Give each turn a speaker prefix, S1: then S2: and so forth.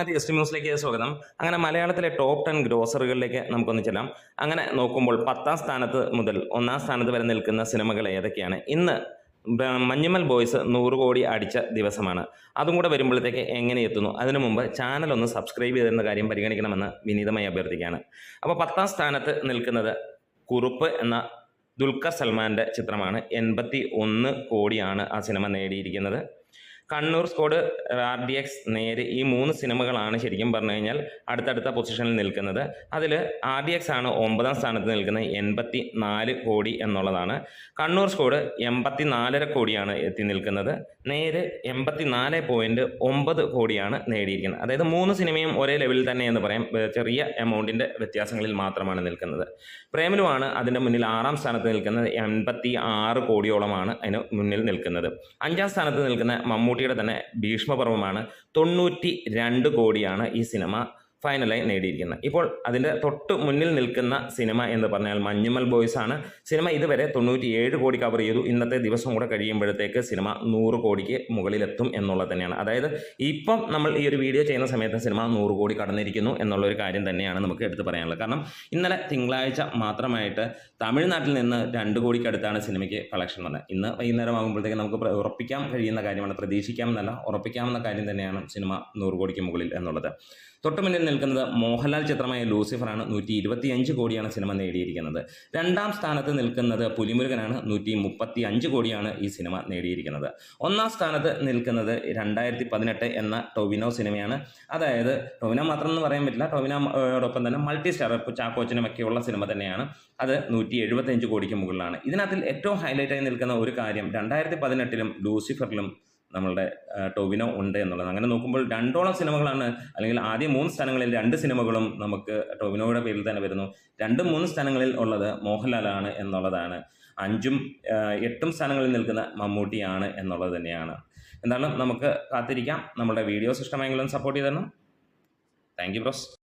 S1: മറ്റു ജസ്റ്റ് ന്യൂസിലേക്ക് സ്വാഗതം. അങ്ങനെ മലയാളത്തിലെ ടോപ്പ് ടെൻ ഗ്രോസറുകളിലേക്ക് നമുക്കൊന്ന് ചെല്ലാം. അങ്ങനെ നോക്കുമ്പോൾ പത്താം സ്ഥാനത്ത് മുതൽ ഒന്നാം സ്ഥാനത്ത് വരെ നിൽക്കുന്ന സിനിമകൾ ഏതൊക്കെയാണ്? ഇന്ന് മഞ്ഞുമൽ ബോയ്സ് നൂറ് കോടി അടിച്ച ദിവസമാണ്. അതും കൂടെ വരുമ്പോഴത്തേക്ക് എങ്ങനെ എത്തുന്നു? അതിനു മുമ്പ് ചാനൽ ഒന്ന് സബ്സ്ക്രൈബ് ചെയ്തിരുന്ന കാര്യം പരിഗണിക്കണമെന്ന് വിനീതമായി അഭ്യർത്ഥിക്കുകയാണ്. അപ്പോൾ പത്താം സ്ഥാനത്ത് നിൽക്കുന്നത് കുറുപ്പ് എന്ന ദുൽഖർ സൽമാന്റെ ചിത്രമാണ്. എൺപത്തി ഒന്ന് കോടിയാണ് ആ സിനിമ നേടിയിരിക്കുന്നത്. Kannur squad R D X Neru ഈ മൂന്ന് സിനിമകളാണ് ശരിക്കും പറഞ്ഞു കഴിഞ്ഞാൽ അടുത്തടുത്ത പൊസിഷനിൽ നിൽക്കുന്നത്. അതിൽ ആർ ഡി എക്സ് ആണ് ഒമ്പതാം സ്ഥാനത്ത് നിൽക്കുന്നത് എൺപത്തി നാല് കോടി എന്നുള്ളതാണ്. കണ്ണൂർ സ്കോഡ് എൺപത്തി നാലര കോടിയാണ് എത്തി നിൽക്കുന്നത്. നേര് എൺപത്തി നാല് പോയിന്റ് ഒമ്പത് കോടിയാണ് നേടിയിരിക്കുന്നത്. അതായത് മൂന്ന് സിനിമയും ഒരേ ലെവലിൽ തന്നെ എന്ന് പറയാം. ചെറിയ എമൗണ്ടിന്റെ വ്യത്യാസങ്ങളിൽ മാത്രമാണ് നിൽക്കുന്നത്. പ്രേമലുമാണ് അതിന്റെ മുന്നിൽ ആറാം സ്ഥാനത്ത് നിൽക്കുന്നത് എൺപത്തി ആറ് കോടിയോളമാണ് അതിന് മുന്നിൽ നിൽക്കുന്നത്. അഞ്ചാം സ്ഥാനത്ത് നിൽക്കുന്ന മമ്മൂട്ടിയുടെ തന്നെ ഭീഷ്മപർവമാണ്. തൊണ്ണൂറ്റി രണ്ട് കോടിയാണ് ഈ സിനിമ. ഫൈനലായി നേടിയിരിക്കുന്നത്. ഇപ്പോൾ അതിന്റെ തൊട്ട് മുന്നിൽ നിൽക്കുന്ന സിനിമ എന്ന് പറഞ്ഞാൽ മഞ്ഞുമൽ ബോയ്സ് ആണ്. സിനിമ ഇതുവരെ തൊണ്ണൂറ്റി ഏഴ് കോടി കവർ ചെയ്തു. ഇന്നത്തെ ദിവസം കൂടെ കഴിയുമ്പോഴത്തേക്ക് സിനിമ നൂറ് കോടിക്ക് മുകളിലെത്തും എന്നുള്ളത് തന്നെയാണ്. അതായത് ഇപ്പം നമ്മൾ ഈ ഒരു വീഡിയോ ചെയ്യുന്ന സമയത്ത് സിനിമ നൂറ് കോടി കടന്നിരിക്കുന്നു എന്നുള്ളൊരു കാര്യം തന്നെയാണ് നമുക്ക് എടുത്ത് പറയാനുള്ളത്. കാരണം ഇന്നലെ തിങ്കളാഴ്ച മാത്രമായിട്ട് തമിഴ്നാട്ടിൽ നിന്ന് രണ്ട് കോടിക്കടുത്താണ് സിനിമയ്ക്ക് കളക്ഷൻ വന്നത്. ഇന്ന് വൈകുന്നേരം ആകുമ്പോഴത്തേക്ക് നമുക്ക് ഉറപ്പിക്കാൻ കഴിയുന്ന കാര്യമാണ് പ്രതീക്ഷിക്കാം എന്നല്ല ഉറപ്പിക്കാവുന്ന കാര്യം തന്നെയാണ് സിനിമ നൂറ് കോടിക്ക് മുകളിൽ എന്നുള്ളത്. തൊട്ട് മുന്നിൽ നിൽക്കുന്നത് മോഹൻലാൽ ചിത്രമായ ലൂസിഫറാണ്. നൂറ്റി ഇരുപത്തിയഞ്ച് കോടിയാണ് സിനിമ നേടിയിരിക്കുന്നത്. രണ്ടാം സ്ഥാനത്ത് നിൽക്കുന്നത് പുലിമുരുകനാണ്. നൂറ്റി മുപ്പത്തി അഞ്ച് കോടിയാണ് ഈ സിനിമ നേടിയിരിക്കുന്നത്. ഒന്നാം സ്ഥാനത്ത് നിൽക്കുന്നത് രണ്ടായിരത്തി പതിനെട്ട് എന്ന ടൊവിനോ സിനിമയാണ്. അതായത് ടൊവിനോ മാത്രം എന്ന് പറയാൻ പറ്റില്ല. ടൊവിനോടൊപ്പം തന്നെ മൾട്ടി സ്റ്റാർ ഇപ്പോൾ ചാക്കോച്ചനും ഒക്കെയുള്ള സിനിമ തന്നെയാണ്. അത് നൂറ്റി എഴുപത്തഞ്ച് കോടിക്ക് മുകളിലാണ്. ഇതിനകത്തിൽ ഏറ്റവും ഹൈലൈറ്റ് ആയി നിൽക്കുന്ന ഒരു കാര്യം രണ്ടായിരത്തി പതിനെട്ടിലും ലൂസിഫറിലും നമ്മളുടെ ടോവിനോ ഉണ്ട് എന്നുള്ളത്. അങ്ങനെ നോക്കുമ്പോൾ രണ്ടോളം സിനിമകളാണ് അല്ലെങ്കിൽ ആദ്യ മൂന്ന് സ്ഥാനങ്ങളിൽ രണ്ട് സിനിമകളും നമുക്ക് ടൊവിനോയുടെ പേരിൽ തന്നെ വരുന്നു. രണ്ടും മൂന്ന് സ്ഥാനങ്ങളിൽ ഉള്ളത് മോഹൻലാലാണ് എന്നുള്ളതാണ്. അഞ്ചും എട്ടും സ്ഥാനങ്ങളിൽ നിൽക്കുന്ന മമ്മൂട്ടിയാണ് എന്നുള്ളത് തന്നെയാണ്. എന്തായാലും നമുക്ക് കാത്തിരിക്കാം. നമ്മുടെ വീഡിയോസ് ഇഷ്ടമായെങ്കിലും സപ്പോർട്ട് ചെയ്തു തരണം താങ്ക് യു ബ്രോസ്